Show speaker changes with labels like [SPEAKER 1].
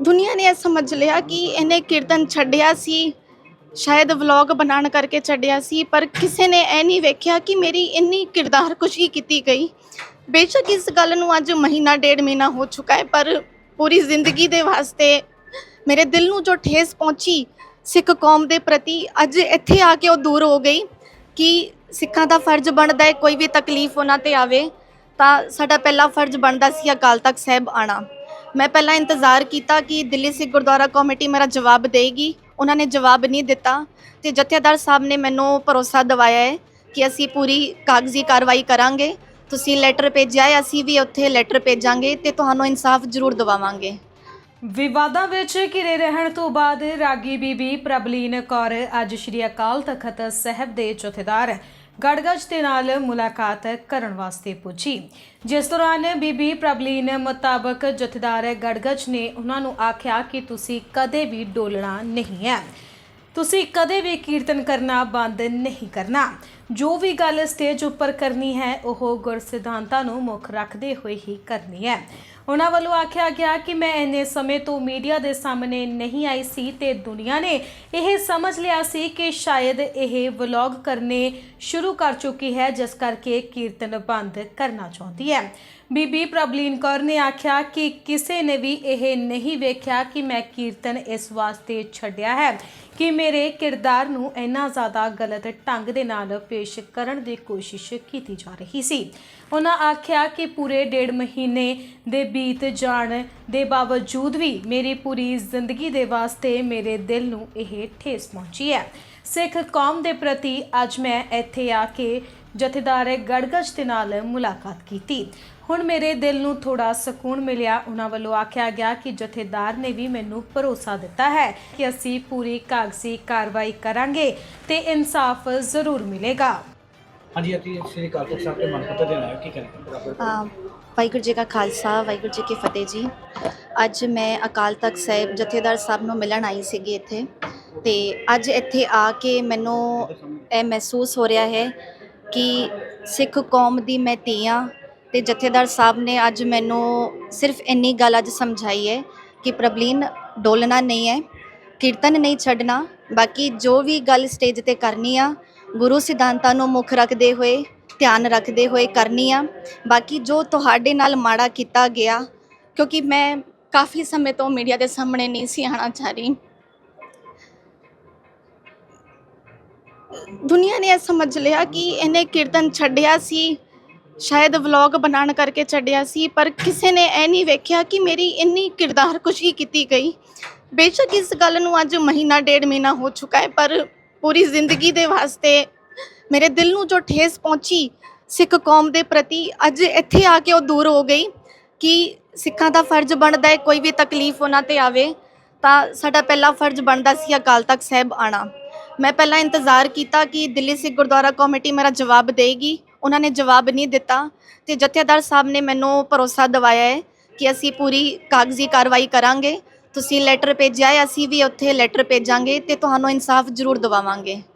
[SPEAKER 1] ਦੁਨੀਆ ਨੇ ਇਹ ਸਮਝ ਲਿਆ ਕਿ ਇਹਨੇ ਕੀਰਤਨ ਛੱਡਿਆ ਸੀ, ਸ਼ਾਇਦ ਵਲੌਗ ਬਣਾਉਣ ਕਰਕੇ ਛੱਡਿਆ ਸੀ, ਪਰ ਕਿਸੇ ਨੇ ਇਹ ਨਹੀਂ ਵੇਖਿਆ ਕਿ ਮੇਰੀ ਇੰਨੀ ਕਿਰਦਾਰ ਕੁਸ਼ੀ ਕੀਤੀ ਗਈ। ਬੇਸ਼ੱਕ ਇਸ ਗੱਲ ਨੂੰ ਅੱਜ ਮਹੀਨਾ ਡੇਢ ਮਹੀਨਾ ਹੋ ਚੁੱਕਾ ਹੈ, ਪਰ ਪੂਰੀ ਜ਼ਿੰਦਗੀ ਦੇ ਵਾਸਤੇ ਮੇਰੇ ਦਿਲ ਨੂੰ ਜੋ ਠੇਸ ਪਹੁੰਚੀ ਸਿੱਖ ਕੌਮ ਦੇ ਪ੍ਰਤੀ, ਅੱਜ ਇੱਥੇ ਆ ਕੇ ਉਹ ਦੂਰ ਹੋ ਗਈ ਕਿ ਸਿੱਖਾਂ ਦਾ ਫਰਜ਼ ਬਣਦਾ ਹੈ ਕੋਈ ਵੀ ਤਕਲੀਫ ਉਹਨਾਂ ਤੇ ਆਵੇ, ਤਾਂ ਸਾਡਾ ਪਹਿਲਾ ਫਰਜ਼ ਬਣਦਾ ਸੀ ਅਕਾਲ ਤਖਤ ਸਾਹਿਬ ਆਣਾ ਮੈਂ ਪਹਿਲਾਂ ਇੰਤਜ਼ਾਰ ਕੀਤਾ ਕਿ ਦਿੱਲੀ ਸਿੱਖ ਗੁਰਦੁਆਰਾ ਕਮੇਟੀ ਮੇਰਾ ਜਵਾਬ ਦੇਗੀ। ਉਹਨਾਂ ਨੇ ਜਵਾਬ ਨਹੀਂ ਦਿੱਤਾ ਤੇ ਜਥੇਦਾਰ ਸਾਹਿਬ ਨੇ ਮੈਨੂੰ ਭਰੋਸਾ ਦਿਵਾਇਆ ਹੈ ਕਿ ਅਸੀਂ ਪੂਰੀ ਕਾਗਜ਼ੀ ਕਾਰਵਾਈ ਕਰਾਂਗੇ। ਤੁਸੀਂ ਲੈਟਰ ਭੇਜਿਆ ਹੈ, ਅਸੀਂ ਵੀ ਉੱਥੇ ਲੈਟਰ ਭੇਜਾਂਗੇ ਤੇ ਤੁਹਾਨੂੰ ਇਨਸਾਫ ਜ਼ਰੂਰ ਦਿਵਾਵਾਂਗੇ।
[SPEAKER 2] ਵਿਵਾਦਾਂ ਵਿੱਚ ਘਿਰੇ ਰਹਿਣ ਤੋਂ ਬਾਅਦ ਰਾਗੀ ਬੀਬੀ ਪ੍ਰਬਲੀਨ ਕੌਰ ਅੱਜ ਸ਼੍ਰੀ ਅਕਾਲ ਤਖਤ ਸਾਹਿਬ ਦੇ ਜਥੇਦਾਰ ਹੈ ਗੜਗੜ ਦੇ ਨਾਲ ਮੁਲਾਕਾਤ ਕਰਨ ਵਾਸਤੇ ਪੁੱਜੀ। ਜਿਸ ਦੌਰਾਨ ਬੀਬੀ ਪ੍ਰਬਲੀਨ ਮੁਤਾਬਕ ਜਥੇਦਾਰ ਗੜਗੜ ਨੇ ਉਹਨਾਂ ਨੂੰ ਆਖਿਆ ਕਿ ਤੁਸੀਂ ਕਦੇ ਵੀ ਡੋਲਣਾ ਨਹੀਂ ਹੈ। ਤੁਸੀਂ ਕਦੇ ਵੀ ਕੀਰਤਨ ਕਰਨਾ ਬੰਦ ਨਹੀਂ ਕਰਨਾ। ਜੋ ਵੀ ਗੱਲ ਸਟੇਜ ਉੱਪਰ ਕਰਨੀ ਹੈ, ਉਹ ਗੁਰ ਸਿਧਾਂਤਾਂ ਨੂੰ ਮੁੱਖ ਰੱਖਦੇ ਹੋਏ ਹੀ ਕਰਨੀ ਹੈ। ਉਹਨਾਂ ਵੱਲੋਂ ਆਖਿਆ ਗਿਆ ਕਿ ਮੈਂ ਇੰਨੇ ਸਮੇਂ ਤੋਂ ਮੀਡੀਆ ਦੇ ਸਾਹਮਣੇ ਨਹੀਂ ਆਈ ਸੀ ਤੇ ਦੁਨੀਆ ਨੇ ਇਹ ਸਮਝ ਲਿਆ ਸੀ ਕਿ ਸ਼ਾਇਦ ਇਹ ਵਲੌਗ ਕਰਨੇ ਸ਼ੁਰੂ ਕਰ ਚੁੱਕੀ ਹੈ, ਜਿਸ ਕਰਕੇ ਕੀਰਤਨ ਬੰਦ ਕਰਨਾ ਚਾਹੁੰਦੀ ਹੈ। ਬੀਬੀ ਪ੍ਰਬਲੀਨ ਕੌਰ ਨੇ ਆਖਿਆ ਕਿ ਕਿਸੇ ਨੇ ਵੀ ਇਹ ਨਹੀਂ ਵੇਖਿਆ ਕਿ ਮੈਂ ਕੀਰਤਨ ਇਸ ਵਾਸਤੇ ਛੱਡਿਆ ਹੈ, ਕਿ ਮੇਰੇ ਕਿਰਦਾਰ ਨੂੰ ਇੰਨਾ ਜ਼ਿਆਦਾ ਗਲਤ ਢੰਗ ਦੇ ਨਾਲ ਪੇਸ਼ ਕਰਨ ਦੀ ਕੋਸ਼ਿਸ਼ ਕੀਤੀ ਜਾ ਰਹੀ ਸੀ। ਉਹਨਾਂ ਆਖਿਆ ਕਿ ਪੂਰੇ ਡੇਢ ਮਹੀਨੇ ਦੇ ਬੀਤ ਜਾਣ ਦੇ ਬਾਵਜੂਦ ਵੀ ਮੇਰੀ ਪੂਰੀ ਜ਼ਿੰਦਗੀ ਦੇ ਵਾਸਤੇ ਮੇਰੇ ਦਿਲ ਨੂੰ ਇਹ ਠੇਸ ਪਹੁੰਚੀ ਹੈ। ਸਿੱਖ ਕੌਮ ਦੇ ਪ੍ਰਤੀ ਅੱਜ ਮੈਂ ਇੱਥੇ ਆ ਕੇ ਜਥੇਦਾਰ ਗੜਗੜ ਦੇ ਨਾਲ ਮੁਲਾਕਾਤ ਕੀਤੀ। ਹੁਣ ਮੇਰੇ ਦਿਲ ਨੂੰ ਥੋੜਾ ਸਕੂਨ ਮਿਲਿਆ। ਉਹਨਾਂ ਵੱਲੋਂ ਆਖਿਆ ਗਿਆ ਕਿ ਜਥੇਦਾਰ ਨੇ ਵੀ ਮੈਨੂੰ ਭਰੋਸਾ ਦਿੱਤਾ ਹੈ ਕਿ ਅਸੀਂ ਪੂਰੀ ਕਾਗਜ਼ੀ ਕਾਰਵਾਈ ਕਰਾਂਗੇ ਤੇ ਇਨਸਾਫ ਜ਼ਰੂਰ ਮਿਲੇਗਾ।
[SPEAKER 3] ਹਾਂਜੀ ਅਸੀਂ ਸ੍ਰੀ ਅਕਾਲ ਤਖਤ ਸਾਹਿਬ ਦੇ ਮੰਤਰ ਦੇਣਾ ਹੈ ਕੀ
[SPEAKER 1] ਅ, ਵਾਹਿਗੁਰੂ ਜੀ ਕਾ ਖਾਲਸਾ ਵਾਹਿਗੁਰੂ ਜੀ ਕੀ ਫਤਿਹ ਜੀ। ਅੱਜ ਮੈਂ ਅਕਾਲ ਤਖਤ ਸਾਹਿਬ ਜਥੇਦਾਰ ਸਾਹਿਬ ਨੂੰ ਮਿਲਣ ਆਈ ਸੀਗੀ ਇੱਥੇ ਤੇ ਅੱਜ ਇੱਥੇ ਆ ਕੇ ਮੈਨੂੰ ਇਹ ਮਹਿਸੂਸ ਹੋ ਰਿਹਾ ਹੈ ਕਿ ਸਿੱਖ ਕੌਮ ਦੀ ਮੈਂ ਧੀ ਹਾਂ ਤੇ ਜਥੇਦਾਰ ਸਾਹਿਬ ਨੇ ਅੱਜ ਮੈਨੂੰ ਸਿਰਫ ਇੰਨੀ ਗੱਲ ਅੱਜ ਸਮਝਾਈ ਹੈ ਕਿ ਪ੍ਰਬਲੀਨ ਡੋਲਣਾ ਨਹੀਂ ਹੈ, ਕੀਰਤਨ ਨਹੀਂ ਛੱਡਣਾ, ਬਾਕੀ ਜੋ ਵੀ ਗੱਲ ਸਟੇਜ ਤੇ ਕਰਨੀ ਆ, ਗੁਰੂ ਸਿਧਾਂਤਾਂ ਨੂੰ ਮੁੱਖ ਰੱਖਦੇ ਹੋਏ, ਧਿਆਨ ਰੱਖਦੇ ਹੋਏ ਕਰਨੀ ਆ, ਬਾਕੀ ਜੋ ਤੁਹਾਡੇ ਨਾਲ ਮਾੜਾ ਕੀਤਾ ਗਿਆ, ਕਿਉਂਕਿ ਮੈਂ ਕਾਫੀ ਸਮੇਂ ਤੋਂ ਮੀਡੀਆ ਦੇ ਸਾਹਮਣੇ ਨਹੀਂ ਸੀ ਆਣਾ ਚਾਹ ਰਹੀ। ਦੁਨੀਆ ਨੇ ਇਹ ਸਮਝ ਲਿਆ ਕਿ ਇਹਨੇ ਕੀਰਤਨ ਛੱਡਿਆ ਸੀ ਸ਼ਾਇਦ ਵਲੌਗ ਬਣਾਉਣ ਕਰਕੇ ਛੱਡਿਆ ਸੀ, ਪਰ ਕਿਸੇ ਨੇ ਇਹ ਨਹੀਂ ਵੇਖਿਆ ਕਿ ਮੇਰੀ ਇੰਨੀ ਕਿਰਦਾਰ ਕੁਸ਼ੀ ਕੀਤੀ ਗਈ। ਬੇਸ਼ੱਕ ਇਸ ਗੱਲ ਨੂੰ ਅੱਜ ਮਹੀਨਾ ਡੇਢ ਮਹੀਨਾ ਹੋ ਚੁੱਕਾ ਹੈ, ਪਰ ਪੂਰੀ ਜ਼ਿੰਦਗੀ ਦੇ ਵਾਸਤੇ ਮੇਰੇ ਦਿਲ ਨੂੰ ਜੋ ਠੇਸ ਪਹੁੰਚੀ ਸਿੱਖ ਕੌਮ ਦੇ ਪ੍ਰਤੀ, ਅੱਜ ਇੱਥੇ ਆ ਕੇ ਉਹ ਦੂਰ ਹੋ ਗਈ ਕਿ ਸਿੱਖਾਂ ਦਾ ਫਰਜ਼ ਬਣਦਾ ਹੈ, ਕੋਈ ਵੀ ਤਕਲੀਫ ਉਹਨਾਂ ਤੇ ਆਵੇ, ਤਾਂ ਸਾਡਾ ਪਹਿਲਾ ਫਰਜ਼ ਬਣਦਾ ਸੀ ਅਕਾਲ ਤਖਤ ਸਾਹਿਬ ਆਣਾ ਮੈਂ ਪਹਿਲਾਂ ਇੰਤਜ਼ਾਰ ਕੀਤਾ ਕਿ ਦਿੱਲੀ ਸਿੱਖ ਗੁਰਦੁਆਰਾ ਕਮੇਟੀ ਮੇਰਾ ਜਵਾਬ ਦੇਗੀ। ਉਹਨਾਂ ਨੇ ਜਵਾਬ ਨਹੀਂ ਦਿੱਤਾ ਤੇ ਜਥੇਦਾਰ ਸਾਹਿਬ ਨੇ ਮੈਨੂੰ ਭਰੋਸਾ ਦਿਵਾਇਆ ਹੈ ਕਿ ਅਸੀਂ ਪੂਰੀ ਕਾਗਜ਼ੀ ਕਾਰਵਾਈ ਕਰਾਂਗੇ। ਤੁਸੀਂ ਲੈਟਰ ਭੇਜਿਆ ਹੈ, ਅਸੀਂ ਵੀ ਉੱਥੇ ਲੈਟਰ ਭੇਜਾਂਗੇ ਤੇ ਤੁਹਾਨੂੰ ਇਨਸਾਫ ਜ਼ਰੂਰ ਦਿਵਾਵਾਂਗੇ।